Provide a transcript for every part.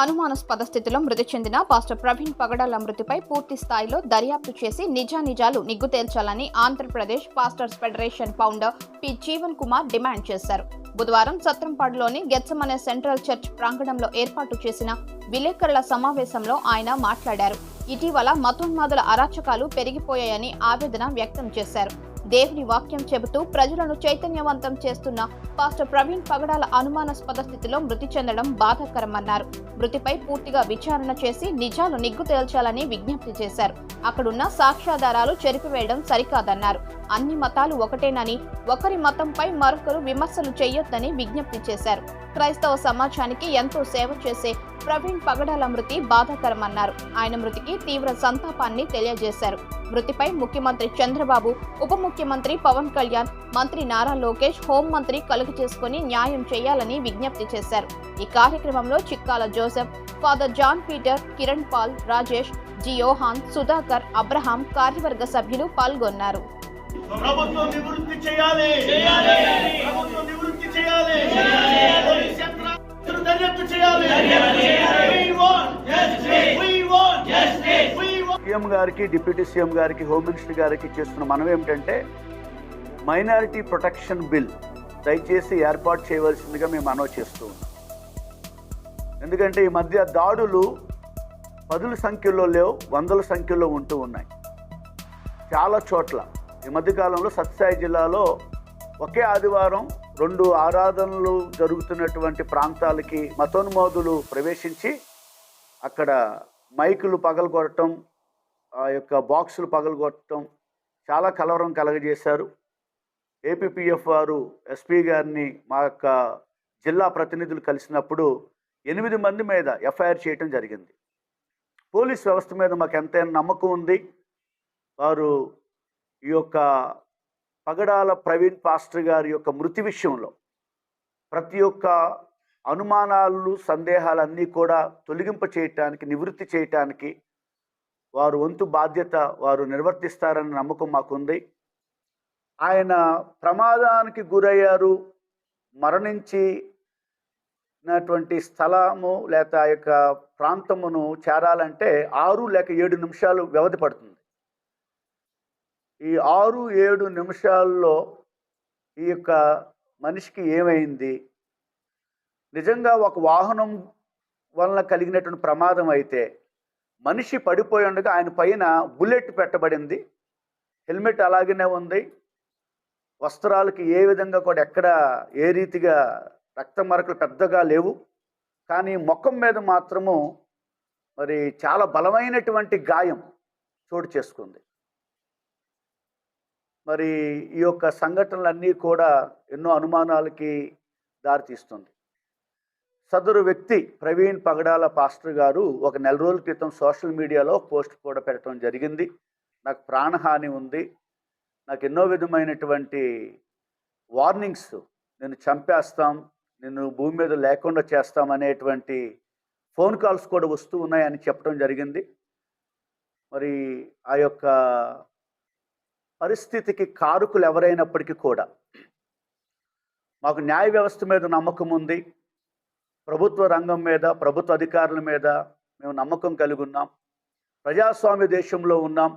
అనుమానాస్పద స్థితిలో మృతి చెందిన పాస్టర్ ప్రవీణ్ పగడాల మృతిపై పూర్తి స్థాయిలో దర్యాప్తు చేసి నిజానిజాలు నిగ్గు తేల్చాలని Andhra Pradesh pastors federation founder P Jeevan Kumar demand చేశారు. బుధవారం సత్రంపాడులోని గెత్సమనే సెంట్రల్ చర్చ్ ప్రాంగణంలో ఏర్పాటు చేసిన విలేకరుల సమావేశంలో ఆయన మాట్లాడారు. ఇటీవల మతోన్మాదుల అరాచకాలు పెరిగిపోయాయని ఆవేదన వ్యక్తం చేశారు. దేవుని వాక్యం చెబుతూ ప్రజలను చైతన్యవంతం చేస్తున్న పాస్టర్ ప్రవీణ్ పగడాల అనుమానాస్పద స్థితిలో మృతి చెందడం బాధాకరమన్నారు. మృతిపై పూర్తిగా విచారణ చేసి నిజాలు నిగ్గు తేల్చాలని విజ్ఞప్తి చేశారు. అక్కడున్న సాక్ష్యాధారాలు చెరిపివేయడం సరికాదన్నారు. అన్ని మతాలు ఒకటేనని ఒకరి మతంపై మరొకరు విమర్శలు చేయొద్దని విజ్ఞప్తి చేశారు. క్రైస్తవ సమాజానికి ఎంతో సేవ చేసే ప్రవీణ్ పగడాల మృతి బాధాకరమన్నారు. ఆయన మృతికి తీవ్ర సంతాపాన్ని తెలియజేశారు. మృతిపై ముఖ్యమంత్రి చంద్రబాబు ఉప ముఖ్యమంత్రి పవన్ కళ్యాణ్ మంత్రి నారా లోకేష్ హోంమంత్రి కలుగు చేసుకుని న్యాయం చేయాలని విజ్ఞప్తి చేశారు. ఈ కార్యక్రమంలో Chikkala Joseph father John Peter Kiran Paul Rajesh జియోహాన్ Sudhakar Abraham కార్యవర్గ సభ్యులు పాల్గొన్నారు. ప్రభుత్వం నివృత్తి చేయాలి. ప్రభుత్వం నివృత్తి చేయాలి. దర్యాప్తు చేయాలి. సీఎం గారికి డిప్యూటీ సీఎం గారికి హోమ్ మినిస్టర్ గారికి చేస్తున్న మనం ఏమిటంటే మైనారిటీ ప్రొటెక్షన్ బిల్ దయచేసి ఏర్పాటు చేయవలసిందిగా మేము మనవి చేస్తూ ఉన్నాం. ఎందుకంటే ఈ మధ్య దాడులు పదుల సంఖ్యలో లేవు వందల సంఖ్యలో ఉంటూ ఉన్నాయి. చాలా చోట్ల. ఈ మధ్యకాలంలో సత్యసాయి జిల్లాలో ఒకే ఆదివారం రెండు ఆరాధనలు జరుగుతున్నటువంటి ప్రాంతాలకి మతోన్మోదులు ప్రవేశించి అక్కడ మైకులు పగలగొట్టడం ఆ యొక్క బాక్సులు పగలగొట్టడం చాలా కలవరం కలగజేశారు. ఏపీపీఎఫ్ వారు ఎస్పీ గారిని మా యొక్క జిల్లా ప్రతినిధులు కలిసినప్పుడు ఎనిమిది మంది మీద ఎఫ్ఐఆర్ చేయటం జరిగింది. పోలీస్ వ్యవస్థ మీద మాకు ఎంతైనా నమ్మకం ఉంది. వారు ఈ యొక్క పగడాల ప్రవీణ్ పాస్టర్ గారి యొక్క మృతి విషయంలో ప్రతి ఒక్క అనుమానాలు సందేహాలన్నీ కూడా తొలగింప చేయటానికి నివృత్తి చేయటానికి వారు వంతు బాధ్యత వారు నిర్వర్తిస్తారన్న నమ్మకం మాకుంది. ఆయన ప్రమాదానికి గురయ్యారు మరణించినటువంటి స్థలము లేక ఆ యొక్క ప్రాంతమును చేరాలంటే ఆరు లేక ఏడు నిమిషాలు వ్యవధి పడుతుంది. ఈ ఆరు ఏడు నిమిషాల్లో ఈ యొక్క మనిషికి ఏమైంది? నిజంగా ఒక వాహనం వలన కలిగినటువంటి ప్రమాదం అయితే మనిషి పడిపోయి ఉండగా ఆయన పైన బుల్లెట్ పెట్టబడింది. హెల్మెట్ అలాగనే ఉంది. వస్త్రాలకి ఏ విధంగా కూడా ఎక్కడ ఏ రీతిగా రక్త మరకలు పెద్దగా లేవు. కానీ ముఖం మీద మాత్రము మరి చాలా బలమైనటువంటి గాయం చోటు చేసుకుంది. మరి ఈ యొక్క సంఘటనలన్నీ కూడా ఎన్నో అనుమానాలకి దారితీస్తుంది. సదరు వ్యక్తి ప్రవీణ్ పగడాల పాస్టర్ గారు ఒక నెల రోజుల క్రితం సోషల్ మీడియాలో పోస్ట్ కూడా పెట్టడం జరిగింది. నాకు ప్రాణహాని ఉంది. నాకు ఎన్నో విధమైనటువంటి వార్నింగ్స్ నేను చంపేస్తాం నిన్ను భూమి మీద లేకుండా చేస్తాం అనేటువంటి ఫోన్ కాల్స్ కూడా వస్తూ ఉన్నాయని చెప్పడం జరిగింది. మరి ఆ యొక్క పరిస్థితికి కారుకులు ఎవరైనప్పటికీ కూడా మాకు న్యాయ వ్యవస్థ మీద నమ్మకం ఉంది. ప్రభుత్వ రంగం మీద ప్రభుత్వ అధికారుల మీద మేము నమ్మకం కలిగి ఉన్నాం. ప్రజాస్వామ్య దేశంలో ఉన్నాం.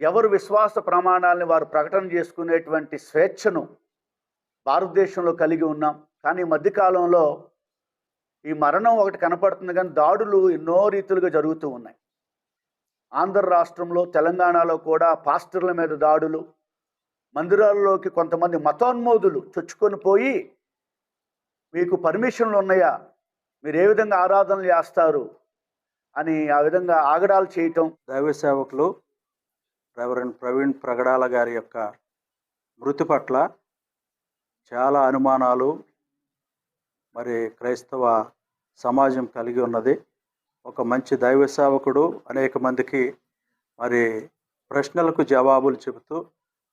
ఎవరు విశ్వాస ప్రమాణాలని వారు ప్రకటన చేసుకునేటువంటి స్వేచ్ఛను భారతదేశంలో కలిగి ఉన్నాం. కానీ మధ్యకాలంలో ఈ మరణం ఒకటి కనపడుతుంది కానీ దాడులు ఎన్నో రీతులుగా జరుగుతూ ఉన్నాయి. ఆంధ్ర రాష్ట్రంలో తెలంగాణలో కూడా పాస్టర్ల మీద దాడులు మందిరాల్లోకి కొంతమంది మతోన్మోదులు చొచ్చుకొని పోయి మీకు పర్మిషన్లు ఉన్నాయా? మీరు ఏ విధంగా ఆరాధనలు చేస్తారు? అని ఆ విధంగా ఆగడాలు చేయటం. దైవ సేవకులు రెవరెండ్ ప్రవీణ్ ప్రగడాల గారి యొక్క మృతి పట్ల చాలా అనుమానాలు మరి క్రైస్తవ సమాజం కలిగి ఉన్నది. ఒక మంచి దైవ సేవకుడు అనేక మందికి మరి ప్రశ్నలకు జవాబులు చెబుతూ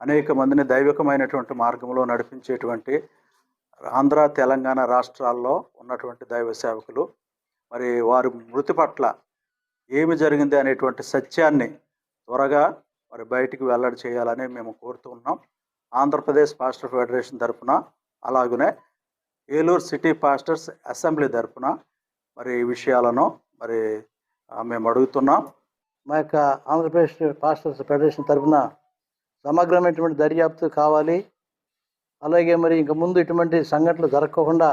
అనేక మందిని దైవికమైనటువంటి మార్గంలో నడిపించేటువంటి ఆంధ్ర తెలంగాణ రాష్ట్రాల్లో ఉన్నటువంటి దైవ సేవకులు. మరి వారి మృతి పట్ల ఏమి జరిగింది అనేటువంటి సత్యాన్ని త్వరగా మరి బయటికి వెల్లడి చేయాలని మేము కోరుతూ ఉన్నాం. ఆంధ్రప్రదేశ్ పాస్టర్ ఫెడరేషన్ తరఫున అలాగనే ఏలూరు సిటీ పాస్టర్స్ అసెంబ్లీ తరఫున మరి ఈ విషయాలను మరి మేము అడుగుతున్నాం. మా యొక్క ఆంధ్రప్రదేశ్ పాస్టర్స్ ఫెడరేషన్ తరఫున సమగ్రమైనటువంటి దర్యాప్తు కావాలి. అలాగే మరి ఇంక ముందు ఇటువంటి సంఘటనలు జరగకుండా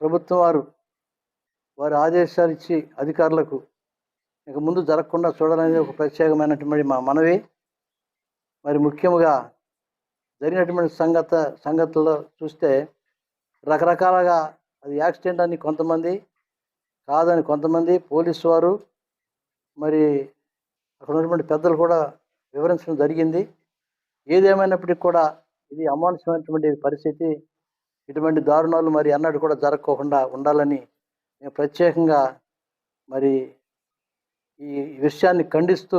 ప్రభుత్వం వారు వారి ఆదేశాలు ఇచ్చి అధికారులకు ఇక ముందు జరగకుండా చూడాలనేది ఒక ప్రత్యేకమైనటువంటి మా మనవి. మరి ముఖ్యంగా జరిగినటువంటి సంగత సంగతుల్లో చూస్తే రకరకాలుగా అది యాక్సిడెంట్ అని కొంతమంది కాదని కొంతమంది పోలీసు వారు మరి అక్కడ ఉన్నటువంటి పెద్దలు కూడా వివరించడం జరిగింది. ఏదేమైనప్పటికీ కూడా ఇది అమానుషమైనటువంటి పరిస్థితి. ఇటువంటి దారుణాలు మరి అన్నట్టు కూడా జరగకోకుండా ఉండాలని మేము ప్రత్యేకంగా మరి ఈ విషయాన్ని ఖండిస్తూ